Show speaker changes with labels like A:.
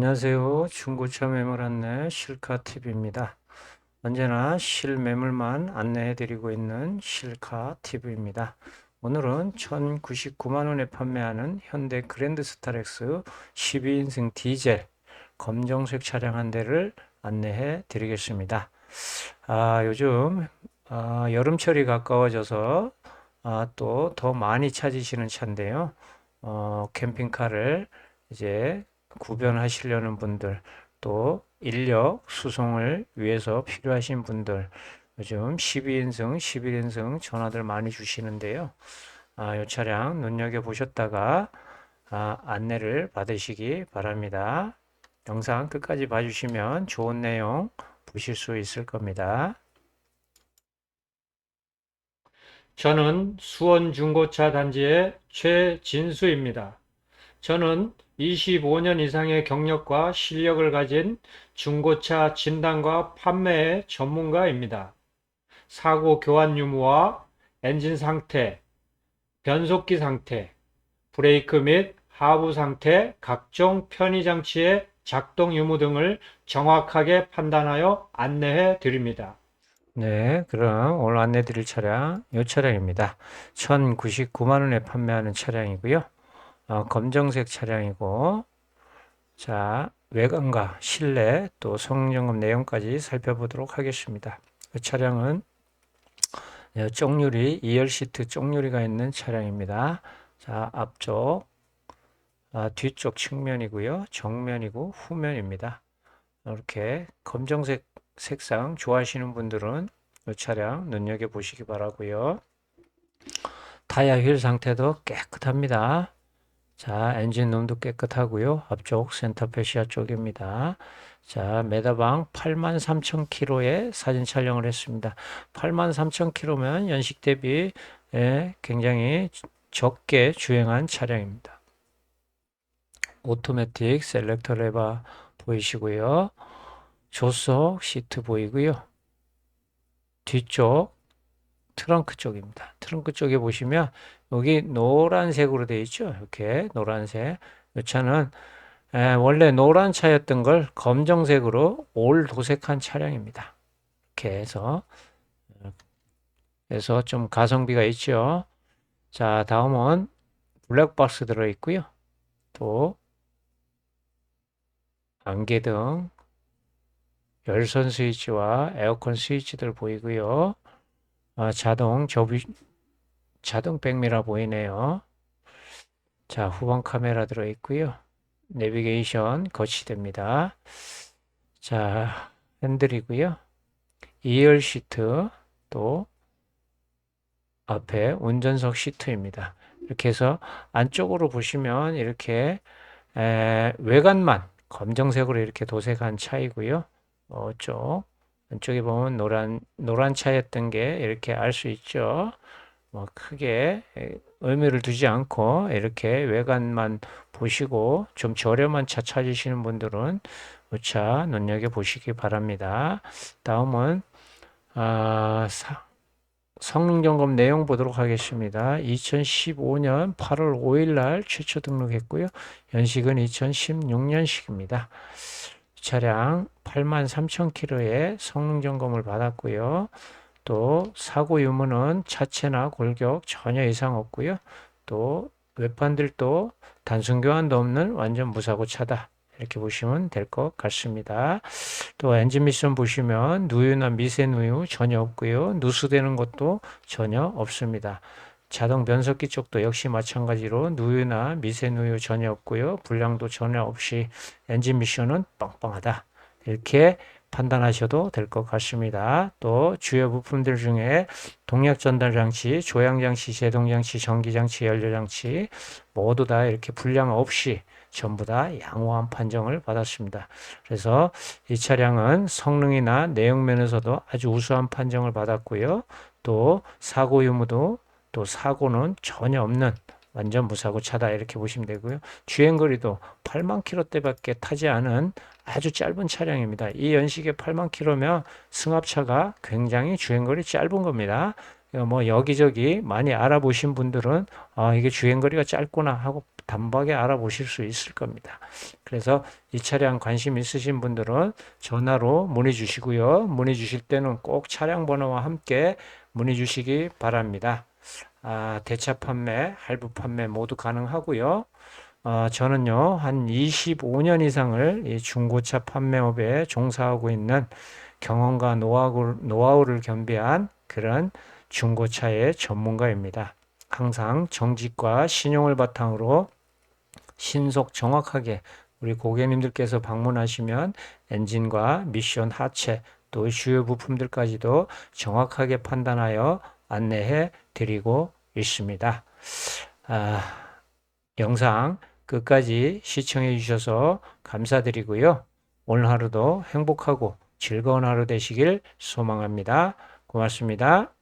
A: 안녕하세요. 중고차 매물 안내 실카TV입니다. 언제나 실매물만 안내해드리고 있는 실카TV입니다. 오늘은 1099만원에 판매하는 현대 그랜드 스타렉스 12인승 디젤 검정색 차량 한 대를 안내해 드리겠습니다. 아, 요즘 아, 여름철이 가까워져서 아, 또 더 많이 찾으시는 차인데요. 어, 캠핑카를 이제 구변하시려는 분들, 또 인력 수송을 위해서 필요하신 분들, 요즘 12인승, 11인승 전화들 많이 주시는데요. 아, 이 차량 눈여겨보셨다가 아, 안내를 받으시기 바랍니다. 영상 끝까지 봐주시면 좋은 내용 보실 수 있을 겁니다. 저는 수원 중고차 단지의 최진수입니다. 저는 25년 이상의 경력과 실력을 가진 중고차 진단과 판매의 전문가입니다. 사고 교환 유무와 엔진 상태, 변속기 상태, 브레이크 및 하부 상태, 각종 편의 장치의 작동 유무 등을 정확하게 판단하여 안내해 드립니다. 네, 그럼 오늘 안내 드릴 차량, 이 차량입니다. 1099만 원에 판매하는 차량이고요. 어, 검정색 차량이고, 자, 외관과 실내 또 성능점검 내용까지 살펴보도록 하겠습니다. 이 차량은 네, 쪽유리, 2열 시트 쪽유리가 있는 차량입니다. 자, 앞쪽, 아, 뒤쪽 측면이고요. 정면이고 후면입니다. 이렇게 검정색 색상 좋아하시는 분들은 이 차량 눈여겨보시기 바라고요. 타이어 휠 상태도 깨끗합니다. 자, 엔진 룸도 깨끗하고요. 앞쪽 센터 페시아 쪽입니다. 자, 메다방 83,000km의 사진 촬영을 했습니다. 83,000km면 연식 대비 예, 굉장히 적게 주행한 차량입니다. 오토매틱 셀렉터 레바 보이시고요. 조석 시트 보이고요. 뒤쪽 트렁크 쪽입니다. 트렁크 쪽에 보시면 여기 노란색으로 되어 있죠. 이렇게 노란색. 이 차는 원래 노란 차였던 걸 검정색으로 올 도색한 차량입니다. 이렇게 해서 그래서 좀 가성비가 있죠. 자, 다음은 블랙박스 들어 있고요. 또 안개등 열선 스위치와 에어컨 스위치들 보이고요. 아, 자동 접이 자동 백미라 보이네요. 자, 후방 카메라 들어 있고요. 내비게이션 거치됩니다. 자, 핸들이고요. 2열 시트 또 앞에 운전석 시트입니다. 이렇게 해서 안쪽으로 보시면 이렇게 에, 외관만 검정색으로 이렇게 도색한 차이고요. 어, 쪽 왼쪽에 보면 노란 노란 차였던 게 이렇게 알 수 있죠. 뭐 크게 의미를 두지 않고 이렇게 외관만 보시고 좀 저렴한 차 찾으시는 분들은 우차 눈여겨 보시기 바랍니다. 다음은 아, 사, 성능 점검 내용 보도록 하겠습니다. 2015년 8월 5일 날 최초 등록했고요. 연식은 2016년식입니다. 차량 83,000km의 성능 점검을 받았고요. 또 사고 유무는 차체나 골격 전혀 이상 없고요. 또 외판들도 단순 교환도 없는 완전 무사고 차다. 이렇게 보시면 될 것 같습니다. 또 엔진 미션 보시면 누유나 미세 누유 전혀 없고요. 누수되는 것도 전혀 없습니다. 자동 변속기 쪽도 역시 마찬가지로 누유나 미세 누유 전혀 없고요. 불량도 전혀 없이 엔진 미션은 빵빵하다. 이렇게 판단하셔도 될 것 같습니다. 또 주요 부품들 중에 동력 전달 장치, 조향 장치, 제동 장치, 전기 장치, 연료 장치 모두 다 이렇게 불량 없이 전부 다 양호한 판정을 받았습니다. 그래서 이 차량은 성능이나 내용 면에서도 아주 우수한 판정을 받았고요. 또 사고 유무도 또 사고는 전혀 없는 완전 무사고 차다 이렇게 보시면 되고요. 주행거리도 8만 킬로대밖에 타지 않은 아주 짧은 차량입니다. 이 연식의 8만 킬로면 승합차가 굉장히 주행거리 짧은 겁니다. 어, 뭐 여기저기 많이 알아보신 분들은 아, 이게 주행거리가 짧구나 하고 단박에 알아보실 수 있을 겁니다. 그래서 이 차량 관심 있으신 분들은 전화로 문의 주시고요. 문의 주실 때는 꼭 차량 번호와 함께 문의 주시기 바랍니다. 아, 대차 판매, 할부 판매 모두 가능하고요. 아, 저는요, 한 25년 이상을 이 중고차 판매업에 종사하고 있는 경험과 노하우를, 노하우를 겸비한 그런 중고차의 전문가입니다. 항상 정직과 신용을 바탕으로 신속 정확하게 우리 고객님들께서 방문하시면 엔진과 미션 하체 또 주요 부품들까지도 정확하게 판단하여 안내해 드리고 있습니다. 아, 영상 끝까지 시청해 주셔서 감사드리고요. 오늘 하루도 행복하고 즐거운 하루 되시길 소망합니다. 고맙습니다.